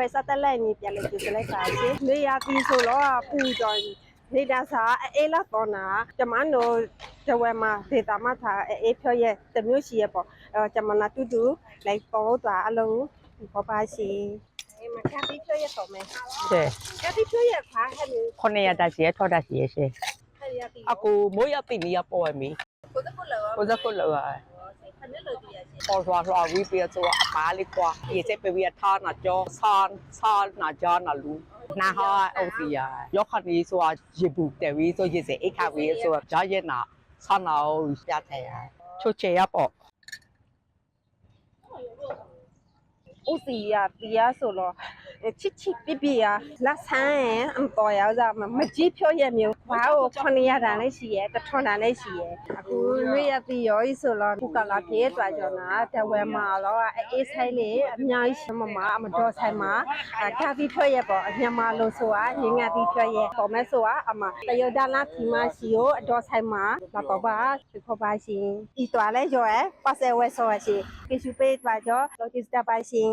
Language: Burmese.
ပဲစတက်လိုက်နေပြန်လေကျစလိုက်ပါရှင်နေရပြီးဆိုတော့ပူကြော်နေတာစားအေးလာတော့နာကျမတို့တဝဲမှာဒေတာမထားအေးဖြောရဲ့တမျိုးရှိရပေါ့အဲကျမနာတူတူလိုက်ပေါ်သွားအလုံးပေါ်ပါရှင်အေးမကတိဖြောရဲ့တော့မယ်ရှယ်ကတိဖြောရဲ့ဖားဟဲ့မျိုးခုနှစ်ရက်တက်စီရထောက်တက်စီရရှယ်ဟဲ့ရတီအကူမိုးရတိနီရပေါ်ရမီကိုတကုလောကိုစကုလောရခဏ လို့ဒီရရှင်ပေါ်ထွားထွားဝီပြဆိုအပါလေးကွာဒီစက်ပဝီထားနာကြောဆန်ဆန်နာကြောနာလူနာဟာအိုစီယာယောခနီဆိုရေဘူးတယ်ဝီဆိုရေစအိခဝီဆိုဂျာရဲ့နာဆန်နာကိုပြတဲ့ရချိုချေရပေါ့ဥစီရတရားဆိုတော့ ချစ်ချစ်ပြပြရလက်ဆန်းအမတော်ရောက်ကြမမကြီးဖြောရဲ့မျိုးဘာကိုခဏရတာလည်းရှိရဲတထွန်တာလည်းရှိရဲအခုရွေးရတီရောဤဆိုတော့ခုကလာပြေးသွားကြနာတဝဲမှာတော့အေးဆိုင်လေးအများကြီးရှိမမအမတော်ဆိုင်မှာကာဖီဖြောရဲ့ပေါ့အညမလို့ဆိုတာငငါတီဖြောရဲ့ပေါ်မဲ့ဆိုတာအမတယောဒါလာတီမရှိကိုအတော်ဆိုင်မှာလာတော့ပါခေါ်ပါရှင်ဤတော်လဲရောရဲပတ်စဲဝဲဆိုရရှိကေရှူပေးသွားကြလောကစ်တာပါရှင်